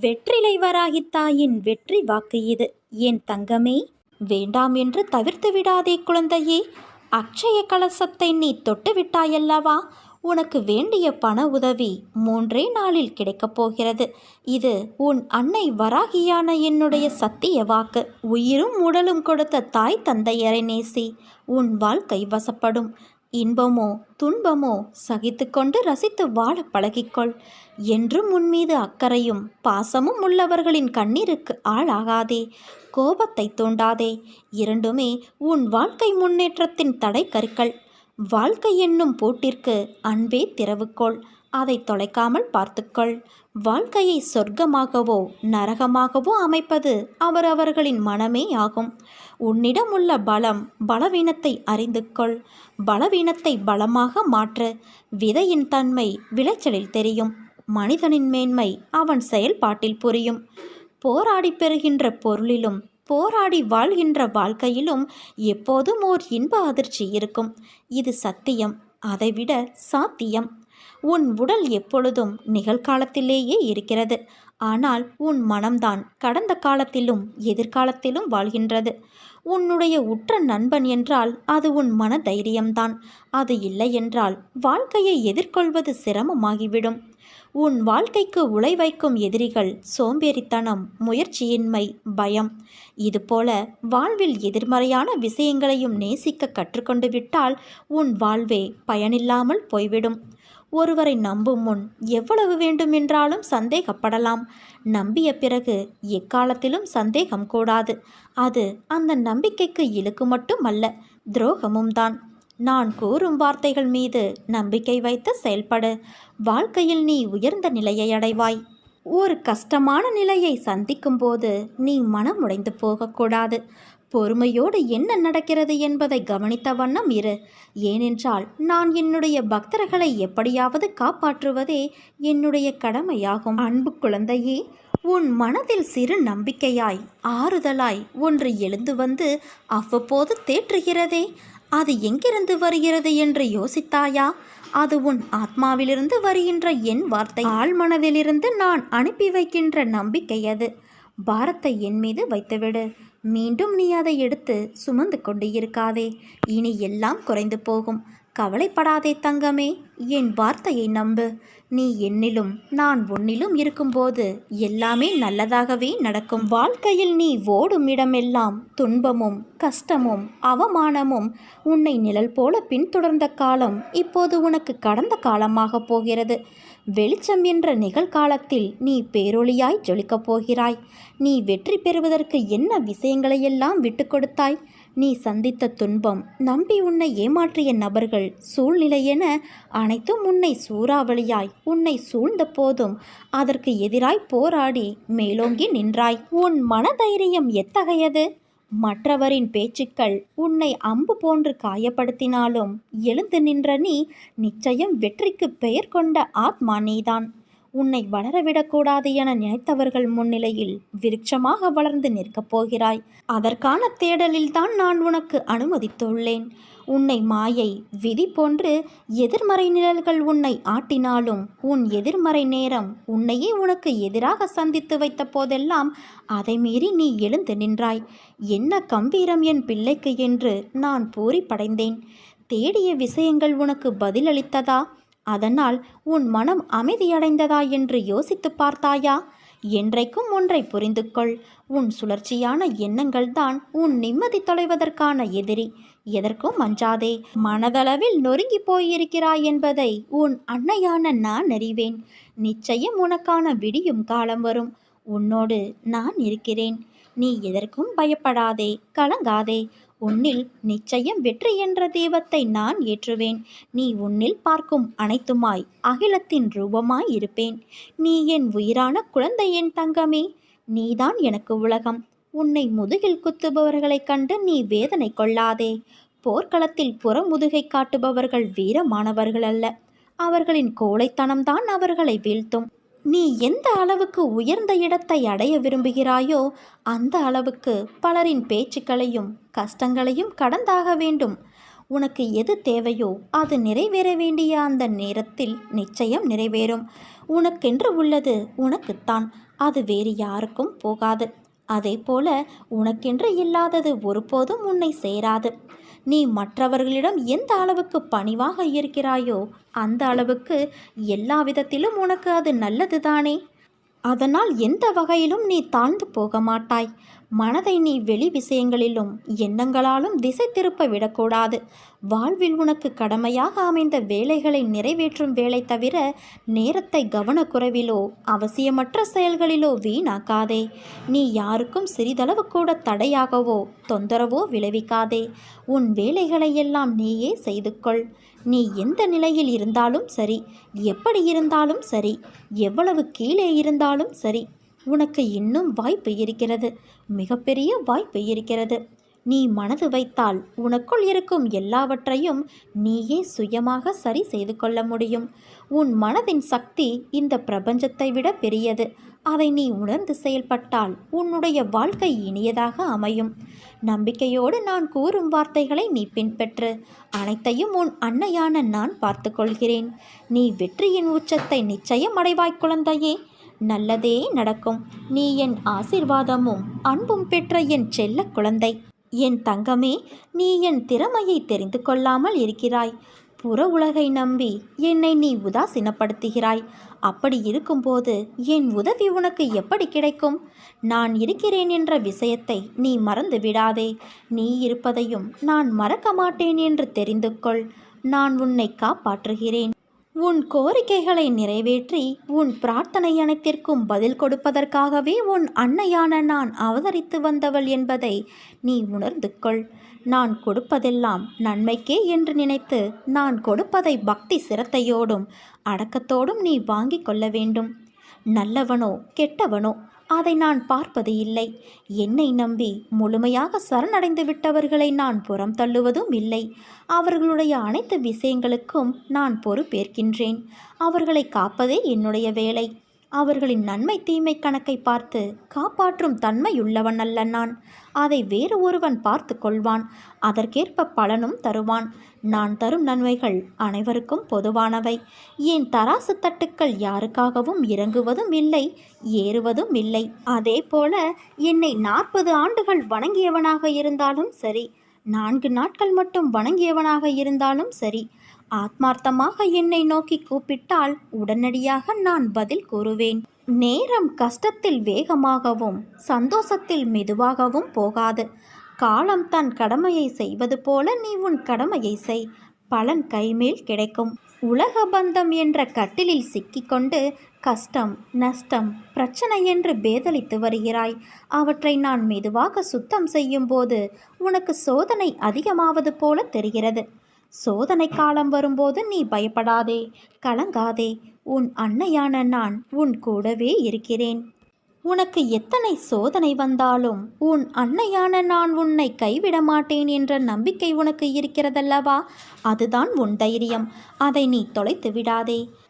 வெற்றிலை வராகித் தாயின் வெற்றி வாக்கு இது. என் தங்கமே வேண்டாம் என்று தவிர்த்து விடாதே குழந்தையே. அக்ஷய கலசத்தை நீ தொட்டு விட்டாயல்லவா? உனக்கு வேண்டிய பண உதவி மூன்றே நாளில் கிடைக்கப் போகிறது. இது உன் அன்னை வராகியான என்னுடைய சத்திய வாக்கு. உயிரும் உடலும் கொடுத்த தாய் தந்தையரை நேசி. உன் வாழ்க்கை வசப்படும். இன்பமோ துன்பமோ சகித்துக்கொண்டு ரசித்து வாழ பழகிக்கொள். என்றும் உன்மீது அக்கறையும் பாசமும் உள்ளவர்களின் கண்ணீருக்கு ஆளாகாதே. கோபத்தை தூண்டாதே. இரண்டுமே உன் வாழ்க்கை முன்னேற்றத்தின் தடை கற்கள் வாழ்க்கை என்னும் பூட்டிற்கு அன்பே திறவுக்கோள் அதை தொலைக்காமல் பார்த்துக்கொள். வாழ்க்கையை சொர்க்கமாகவோ நரகமாகவோ அமைப்பது அவரவர்களின் மனமே ஆகும் உன்னிடம் உள்ள பலம் பலவீனத்தை அறிந்து கொள் பலவீனத்தை பலமாக மாற்று. விதையின் தன்மை விளைச்சலில் தெரியும். மனிதனின் மேன்மை அவன் செயல்பாட்டில் புரியும். போராடி பெறுகின்ற பொருளிலும் போராடி வாழ்கின்ற வாழ்க்கையிலும் எப்போதும் ஓர் இன்ப அதிர்ச்சி இருக்கும். இது சத்தியம். அதைவிட சாத்தியம். உன் உடல் எப்பொழுதும் நிகழ்காலத்திலேயே இருக்கிறது. ஆனால் உன் மனம்தான் கடந்த காலத்திலும் எதிர்காலத்திலும் வாழ்கின்றது. உன்னுடைய உற்ற நண்பன் என்றால் அது உன் மன தைரியம்தான் அது இல்லை என்றால் வாழ்க்கையை எதிர்கொள்வது சிரமமாகிவிடும். உன் வாழ்க்கைக்கு உழை வைக்கும் எதிரிகள் சோம்பேறித்தனம் முயற்சியின்மை பயம். இதுபோல வாழ்வில் எதிர்மறையான விஷயங்களையும் நேசிக்க கற்றுக்கொண்டு விட்டால் உன் வாழ்வே பயனில்லாமல் போய்விடும். ஒருவரை நம்பும் முன் எவ்வளவு வேண்டுமென்றாலும் சந்தேகப்படலாம். நம்பிய பிறகு எக்காலத்திலும் சந்தேகம் கூடாது. அது அந்த நம்பிக்கைக்கு இழுக்கு மட்டும் அல்ல துரோகமும் தான். நான் கூறும் வார்த்தைகள் மீது நம்பிக்கை வைத்து செயல்படு. வாழ்க்கையில் நீ உயர்ந்த நிலையை அடைவாய். ஒரு கஷ்டமான நிலையை சந்திக்கும் போது நீ மனம் உடைந்து போகக்கூடாது. பொறுமையோடு என்ன நடக்கிறது என்பதை கவனித்த வண்ணம் இரு. ஏனென்றால் நான் என்னுடைய பக்தர்களை எப்படியாவது காப்பாற்றுவதே என்னுடைய கடமையாகும். அன்பு குழந்தையே உன் மனதில் சிறு நம்பிக்கையாய் ஆறுதலாய் ஒன்று எழுந்து வந்து அவ்வப்போது தேற்றுகிறதே அது எங்கிருந்து வருகிறது என்று யோசித்தாயா? அது உன் ஆத்மாவிலிருந்து வருகின்ற என் வார்த்தை. ஆழ்மனதிலிருந்து நான் அனுப்பி வைக்கின்ற நம்பிக்கை அது. பாரத்தை என் மீது வைத்துவிடு. மீண்டும் நீ அதை எடுத்து சுமந்து கொண்டு இருக்காதே. இனி எல்லாம் குறைந்து போகும். கவலைப்படாதே தங்கமே என் வார்த்தையை நம்பு. நீ என்னிலும் நான் உன்னிலும் இருக்கும்போது எல்லாமே நல்லதாகவே நடக்கும். வாழ்க்கையில் நீ ஓடும் இடமெல்லாம் துன்பமும் கஷ்டமும் அவமானமும் உன்னை நிழல் போல பின்தொடர்ந்த காலம் இப்போது உனக்கு கடந்த காலமாக போகிறது. வெளிச்சம் என்ற நிகழ்காலத்தில் நீ பேரொளியாய் ஜொலிக்கப் போகிறாய். நீ வெற்றி பெறுவதற்கு என்ன விஷயங்களையெல்லாம் விட்டு கொடுத்தாய்? நீ சந்தித்த துன்பம் நம்பி உன்னை ஏமாற்றிய நபர்கள் சூழ்நிலை என அனைத்தும் உன்னை சூறாவளியாய் உன்னை சூழ்ந்த போதும் அதற்கு எதிராய் போராடி மேலோங்கி நின்றாய். உன் மனதைரியம் எத்தகையது? மற்றவரின் பேச்சுக்கள் உன்னை அம்பு போன்று காயப்படுத்தினாலும் எழுந்து நின்ற நீ நிச்சயம் வெற்றிக்கு பெயர் கொண்ட ஆத்மா நீதான். உன்னை வளரவிடக்கூடாது என நினைத்தவர்கள் முன்னிலையில் விருட்சமாக வளர்ந்து நிற்கப் போகிறாய். அதற்கான தேடலில்தான் நான் உனக்கு அனுமதித்துள்ளேன். உன்னை மாயை விதி போன்று எதிர்மறை நிழல்கள் உன்னை ஆட்டினாலும் உன் எதிர்மறை நேரம் உன்னையே உனக்கு எதிராக சந்தித்து வைத்த போதெல்லாம் அதை மீறி நீ எழுந்து நின்றாய். என்ன கம்பீரம் என் பிள்ளைக்கு என்று நான் பூரி படைந்தேன் தேடிய விஷயங்கள் உனக்கு பதிலளித்ததா? அதனால் உன் மனம் அமைதியடைந்ததா என்று யோசித்து பார்த்தாயா? என்றைக்கும் ஒன்றை புரிந்து கொள் உன் சுழற்சியான எண்ணங்கள்தான் உன் நிம்மதி தொலைவதற்கான எதிரி. எதற்கும் அஞ்சாதே. மனதளவில் நொறுங்கி போயிருக்கிறாய் என்பதை உன் அன்னையான நான் அறிவேன். நிச்சயம் உனக்கான விடியும் காலம் வரும். உன்னோடு நான் இருக்கிறேன். நீ எதற்கும் பயப்படாதே. கலங்காதே. உன்னில் நிச்சயம் வெற்றி என்ற தெய்வத்தை நான் ஏற்றுவேன். நீ உன்னில் பார்க்கும் அனைத்துமாய் அகிலத்தின் ரூபமாய் இருப்பேன். நீ என் உயிரான குழந்தை என் தங்கமே. நீதான் எனக்கு உலகம். உன்னை முதுகில் குத்துபவர்களைக் கண்டு நீ வேதனை கொள்ளாதே. போர்க்களத்தில் புறமுதுகை காட்டுபவர்கள் வீரமானவர்கள் அல்ல அவர்களின் கோழைத்தனம்தான் அவர்களை வீழ்த்தும். நீ எந்த அளவுக்கு உயர்ந்த இடத்தை அடைய விரும்புகிறாயோ அந்த அளவுக்கு பலரின் பேச்சுக்களையும் கஷ்டங்களையும் கடந்தாக வேண்டும். உனக்கு எது தேவையோ அது நிறைவேற வேண்டிய அந்த நேரத்தில் நிச்சயம் நிறைவேறும். உனக்கென்று உள்ளது உனக்குத்தான். அது வேறு யாருக்கும் போகாது. அதே போல உனக்கென்று இல்லாதது ஒருபோதும் உன்னை சேராது. நீ மற்றவர்களிடம் எந்த அளவுக்கு பணிவாக இருக்கிறாயோ அந்த அளவுக்கு எல்லா விதத்திலும் உனக்கு அது நல்லதுதானே? அதனால் எந்த வகையிலும் நீ தாழ்ந்து போக மாட்டாய். மனதை நீ வெளி விஷயங்களிலும் எண்ணங்களாலும் திசை திருப்ப விடக்கூடாது. வாழ்வில் உனக்கு கடமையாக அமைந்த வேலைகளை நிறைவேற்றும் வேலை தவிர நேரத்தை கவனக்குறைவிலோ அவசியமற்ற செயல்களிலோ வீணாக்காதே. நீ யாருக்கும் சிறிதளவு கூட தடையாகவோ தொந்தரவோ விளைவிக்காதே. உன் வேலைகளை எல்லாம் நீயே செய்து கொள் நீ எந்த நிலையில் இருந்தாலும் சரி. எப்படி இருந்தாலும் சரி. எவ்வளவு கீழே இருந்தாலும் சரி. உனக்கு இன்னும் வாய்ப்பு இருக்கிறது. மிகப்பெரிய வாய்ப்பு இருக்கிறது. நீ மனது வைத்தால் உனக்குள் இருக்கும் எல்லாவற்றையும் நீயே சுயமாக சரி செய்து கொள்ள முடியும். உன் மனதின் சக்தி இந்த பிரபஞ்சத்தை விட பெரியது. அதை நீ உணர்ந்து செயல்பட்டால் உன்னுடைய வாழ்க்கை இனியதாக அமையும். நம்பிக்கையோடு நான் கூறும் வார்த்தைகளை நீ பின்பற்று. அனைத்தையும் உன் அன்னையான நான் பார்த்துக்கொள்கிறேன் நீ வெற்றியின் உச்சத்தை நிச்சயம் அடைவாய் குழந்தையே. நல்லதே நடக்கும். நீ என் ஆசிர்வாதமும் அன்பும் பெற்ற என் செல்ல குழந்தை. என் தங்கமே நீ என் திறமையை தெரிந்து கொள்ளாமல் இருக்கிறாய். புற உலகை நம்பி என்னை நீ உதாசீனப்படுத்துகிறாய். அப்படி இருக்கும்போது என் உதவி உனக்கு எப்படி கிடைக்கும்? நான் இருக்கிறேன் என்ற விஷயத்தை நீ மறந்து விடாதே. நீ இருப்பதையும் நான் மறக்க மாட்டேன் என்று தெரிந்து கொள். நான் உன்னை காப்பாற்றுகிறேன். உன் கோரிக்கைகளை நிறைவேற்றி உன் பிரார்த்தனை அனைத்திற்கும் பதில் கொடுப்பதற்காகவே உன் அன்னையான நான் அவதரித்து வந்தவள் என்பதை நீ உணர்ந்து கொள். நான் கொடுப்பதெல்லாம் நன்மைக்கே என்று நினைத்து நான் கொடுப்பதை பக்தி சிரத்தையோடும் அடக்கத்தோடும் நீ வாங்கிக் கொள்ள வேண்டும். நல்லவனோ கெட்டவனோ அதை நான் பார்ப்பது இல்லை. என்னை நம்பி முழுமையாக சரணடைந்து விட்டவர்களை நான் புறம் தள்ளுவதும் இல்லை. அவர்களுடைய அனைத்து விஷயங்களுக்கும் நான் பொறுப்பேற்கின்றேன். அவர்களை காப்பதே என்னுடைய வேலை. அவர்களின் நன்மை தீமை கணக்கை பார்த்து காப்பாற்றும் தன்மையுள்ளவன் அல்ல நான். அதை வேறு ஒருவன் பார்த்து கொள்வான். அதற்கேற்ப பலனும் தருவான். நான் தரும் நன்மைகள் அனைவருக்கும் பொதுவானவை. என் தராசு தட்டுக்கள் யாருக்காகவும் இறங்குவதும் இல்லை ஏறுவதும் இல்லை. அதே போல என்னை நாற்பது ஆண்டுகள் வணங்கியவனாக இருந்தாலும் சரி நான்கு நாட்கள் மட்டும் வணங்கியவனாக இருந்தாலும் சரி ஆத்மார்த்தமாக என்னை நோக்கி கூப்பிட்டால் உடனடியாக நான் பதில் கூறுவேன். நேரம் கஷ்டத்தில் வேகமாகவும் சந்தோஷத்தில் மெதுவாகவும் போகாது. காலம் தன் கடமையை செய்வது போல நீ உன் கடமையை செய். பலன் கைமேல் கிடைக்கும். உலக பந்தம் என்ற கட்டிலில் சிக்கிக்கொண்டு கஷ்டம் நஷ்டம் பிரச்சனை என்று பேதலித்து வருகிறாய். அவற்றை நான் மெதுவாக சுத்தம் செய்யும்போது உனக்கு சோதனை அதிகமாவது போல தெரிகிறது. சோதனை காலம் வரும்போது நீ பயப்படாதே கலங்காதே. உன் அன்னையான நான் உன் கூடவே இருக்கிறேன். உனக்கு எத்தனை சோதனை வந்தாலும் உன் அன்னையான நான் உன்னை கைவிட மாட்டேன் என்ற நம்பிக்கை உனக்கு இருக்கிறதல்லவா? அதுதான் உன் தைரியம். அதை நீ தொலைத்து விடாதே.